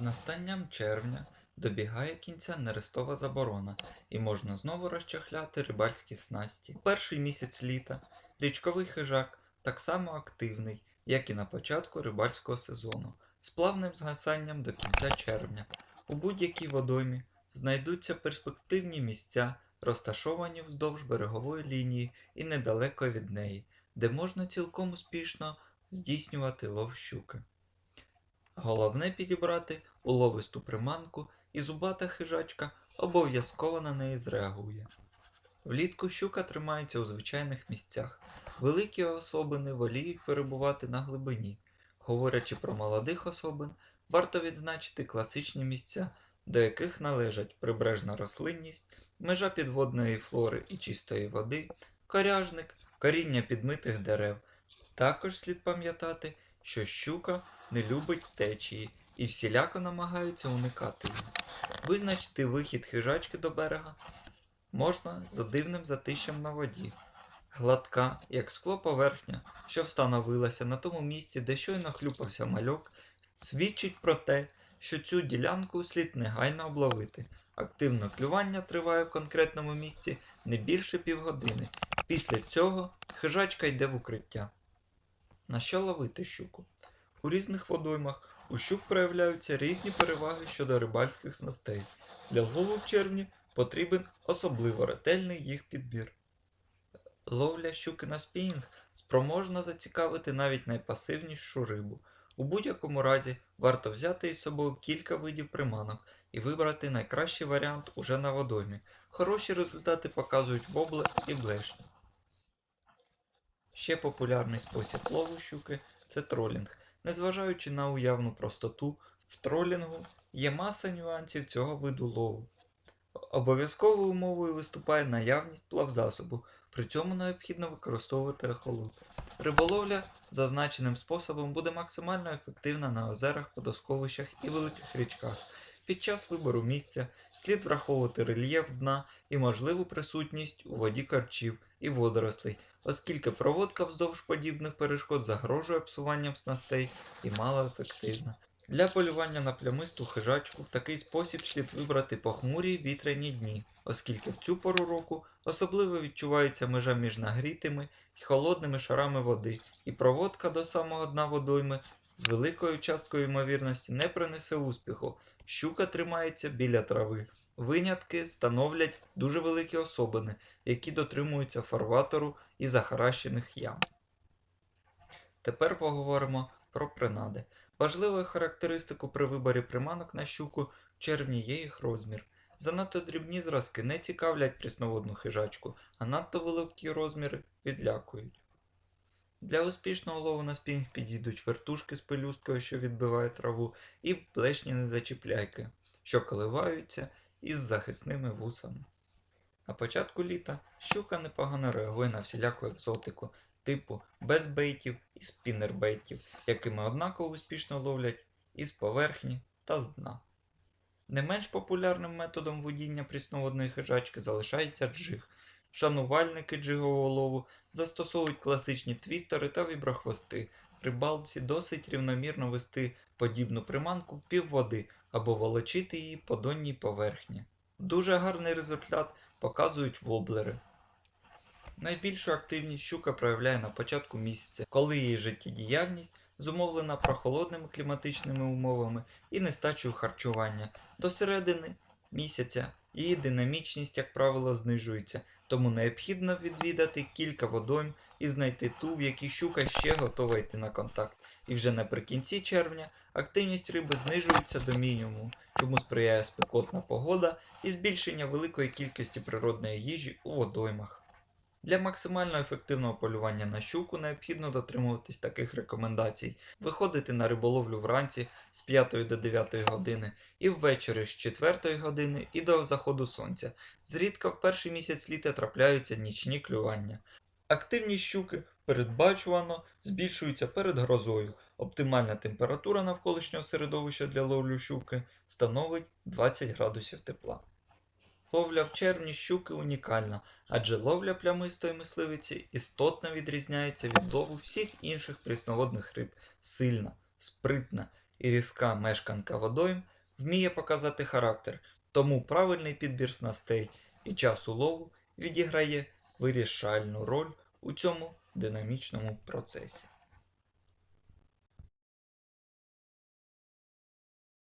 З настанням червня добігає кінця нерестова заборона, і можна знову розчахляти рибальські снасті. Перший місяць літа річковий хижак так само активний, як і на початку рибальського сезону, з плавним згасанням до кінця червня. У будь-якій водоймі знайдуться перспективні місця, розташовані вздовж берегової лінії і недалеко від неї, де можна цілком успішно здійснювати лов щуки. Головне підібрати уловисту приманку, і зубата хижачка обов'язково на неї зреагує. Влітку щука тримається у звичайних місцях. Великі особини воліють перебувати на глибині. Говорячи про молодих особин, варто відзначити класичні місця, до яких належать прибережна рослинність, межа підводної флори і чистої води, коряжник, коріння підмитих дерев. Також слід пам'ятати, що щука не любить течії і всіляко намагається уникати її. Визначити вихід хижачки до берега можна за дивним затищем на воді. Гладка, як скло поверхня, що встановилася на тому місці, де щойно хлюпався мальок, свідчить про те, що цю ділянку слід негайно обловити. Активне клювання триває в конкретному місці не більше півгодини. Після цього хижачка йде в укриття. На що ловити щуку? У різних водоймах у щук проявляються різні переваги щодо рибальських снастей. Для лову в червні потрібен особливо ретельний їх підбір. Ловля щуки на спінінг спроможна зацікавити навіть найпасивнішу рибу. У будь-якому разі варто взяти із собою кілька видів приманок і вибрати найкращий варіант уже на водоймі. Хороші результати показують воблер і блешні. Ще популярний спосіб лову щуки це тролінг. Незважаючи на уявну простоту, в тролінгу є маса нюансів цього виду лову. Обов'язковою умовою виступає наявність плавзасобу, при цьому необхідно використовувати ехолот. Риболовля зазначеним способом буде максимально ефективна на озерах, водосховищах і великих річках. Під час вибору місця слід враховувати рельєф дна і можливу присутність у воді корчів і водорослей, оскільки проводка вздовж подібних перешкод загрожує псуванням снастей і малоефективна. Для полювання на плямисту хижачку в такий спосіб слід вибрати похмурі вітряні дні, оскільки в цю пору року особливо відчувається межа між нагрітими і холодними шарами води, і проводка до самого дна водойми з великою часткою ймовірності не принесе успіху. Щука тримається біля трави. Винятки становлять дуже великі особини, які дотримуються фарватеру і захаращених ям. Тепер поговоримо про принади. Важливою характеристикою при виборі приманок на щуку червні є їх розмір. Занадто дрібні зразки не цікавлять прісноводну хижачку, а надто великі розміри відлякують. Для успішного лову на спінг підійдуть вертушки з пелюсткою, що відбиває траву, і блешні незачіпляйки, що коливаються із захисними вусами. На початку літа щука непогано реагує на всіляку екзотику, типу без бейтів і спінербейтів, якими однаково успішно ловлять із поверхні та з дна. Не менш популярним методом водіння прісноводної хижачки залишається джиг. Шанувальники джигового лову застосовують класичні твістери та віброхвости. Рибалці досить рівномірно вести подібну приманку в півводи або волочити її по донній поверхні. Дуже гарний результат показують воблери. Найбільшу активність щука проявляє на початку місяця, коли її життєдіяльність зумовлена прохолодними кліматичними умовами і нестачею харчування. До середини місяця її динамічність, як правило, знижується, тому необхідно відвідати кілька водойм і знайти ту, в якій щука ще готова йти на контакт. І вже наприкінці червня активність риби знижується до мінімуму, чому сприяє спекотна погода і збільшення великої кількості природної їжі у водоймах. Для максимально ефективного полювання на щуку необхідно дотримуватись таких рекомендацій: виходити на риболовлю вранці з 5 до 9 години і ввечері з 4 години і до заходу сонця. Зрідка в перший місяць літа трапляються нічні клювання. Активність щуки передбачувано збільшується перед грозою. Оптимальна температура навколишнього середовища для ловлю щуки становить 20 градусів тепла. Ловля в червні щуки унікальна, адже ловля плямистої мисливиці істотно відрізняється від лову всіх інших прісноводних риб, сильна, спритна, і різка мешканка водойм вміє показати характер, тому правильний підбір снастей і часу лову відіграє вирішальну роль у цьому динамічному процесі.